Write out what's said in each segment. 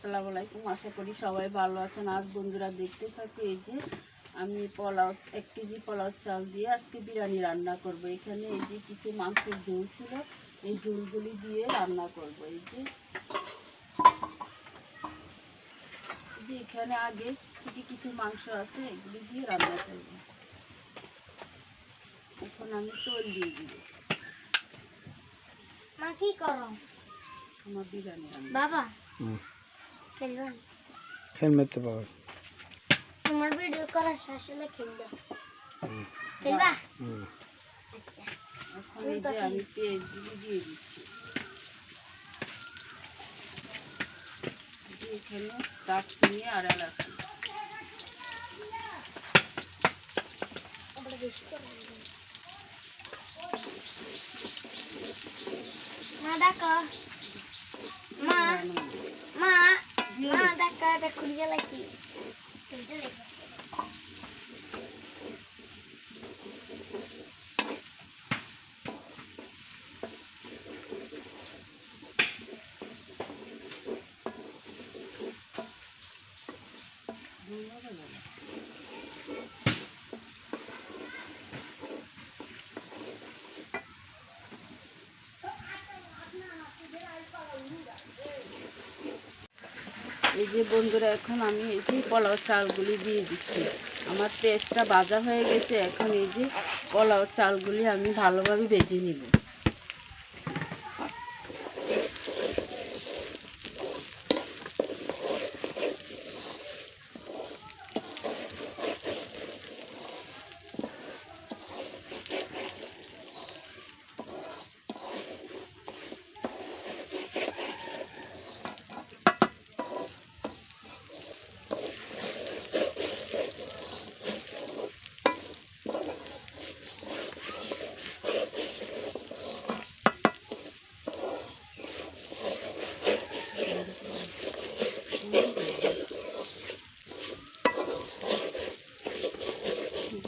আসসালামু আলাইকুম। আশা করি সবাই ভালো আছেন। আজ বন্ধুরা দেখতে থাকি এই যে আমি পোলাও এক কেজি পোলাও চাল দিয়ে আজকে বিরিয়ানি রান্না করব। এখানে এই যে কিছু মাংসের ঝোল ছিল এই ঝোলগুলি দিয়ে রান্না করব। এই যে যে এখানে আগে থেকে কিছু মাংস আছে এগুলি দিয়ে রান্না করব। এখন আমি তোল দিয়ে দিব। মা কি করো? আমার বিরিয়ানি রান্না। বাবা। হুম খেলবেন? খেল মেরতে পারো তোমার ভিডিও করার শেষ হলে খেলবে। হুম। খেলবা? হুম। আচ্ছা। এই যে আমি পেঁয়াজগুলি দিয়ে দিচ্ছি। আর দিবি। মা দেখো মা মা দিয়ে এটা খুলিয়ে লাগি খুলতে দেখো। এই যে বন্ধুরা, এখন আমি এই যে পোলাও চালগুলি দিয়ে দিচ্ছি। আমার পেস্টটা বাজা হয়ে গেছে, এখন এই যে পোলাও চালগুলি আমি ভালোভাবে বেজে নিব।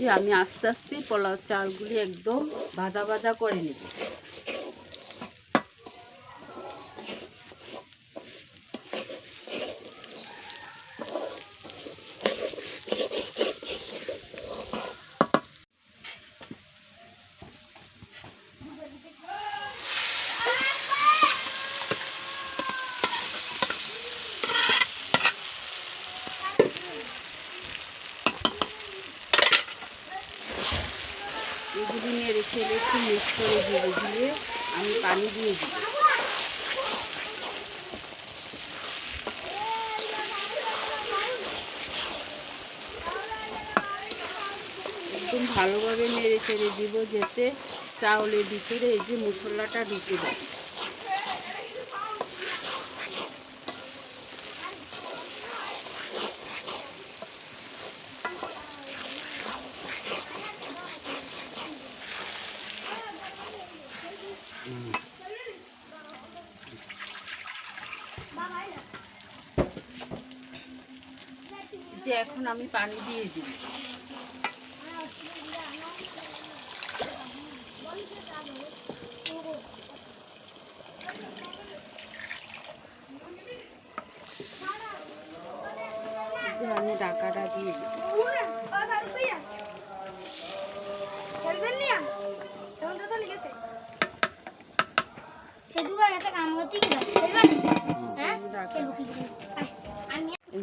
যে আমি আস্তে আস্তে পোলাও চালগুলি একদম ভাজা ভাজা করে নেব এগুলি একটু মিক্স করে দিয়ে দিয়ে আমি পানি দিয়ে দিব। একদম ভালোভাবে নেড়ে ছেড়ে দিব যেতে চাউলের ভিতরে এই যে মশলাটা ঢুকে যায়। যে এখন আমি পানি দিয়ে যে আমি ডাকাটা দিয়ে দিব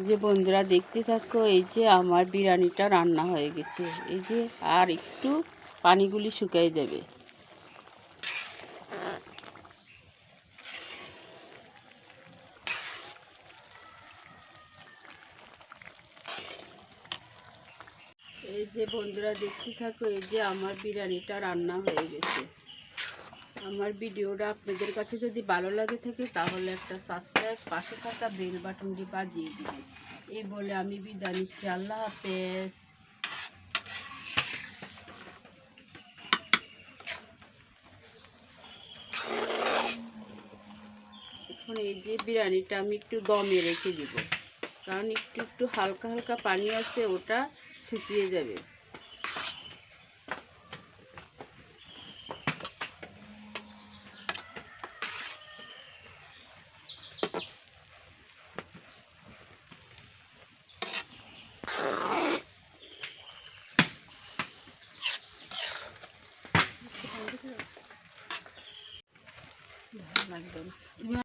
যে বন্ধুরা, দেখতে থাকো, এই যে আমার বিরিয়ানিটা রান্না হয়ে গেছে। এই যে, আর একটু পানিগুলি শুকিয়ে যাবে। এই যে বন্ধুরা, দেখতে থাকো, এই যে আমার বিরিয়ানিটা রান্না হয়ে গেছে। আমার ভিডিওটা আপনাদের কাছে যদি ভালো লাগে থাকে, তাহলে একটা সাবস্ক্রাইব পাশে থাকা বেল বাটনটি বাজিয়ে দিবেন। এই বলে আমি বিদায় নিচ্ছি। আল্লাহ হাফেজ। এখন এই যে বিরিয়ানিটা আমি একটু দমে রেখে দিব। কারণ একটু একটু হালকা হালকা পানি আছে, ওটা শুকিয়ে যাবে। একদম। তুমি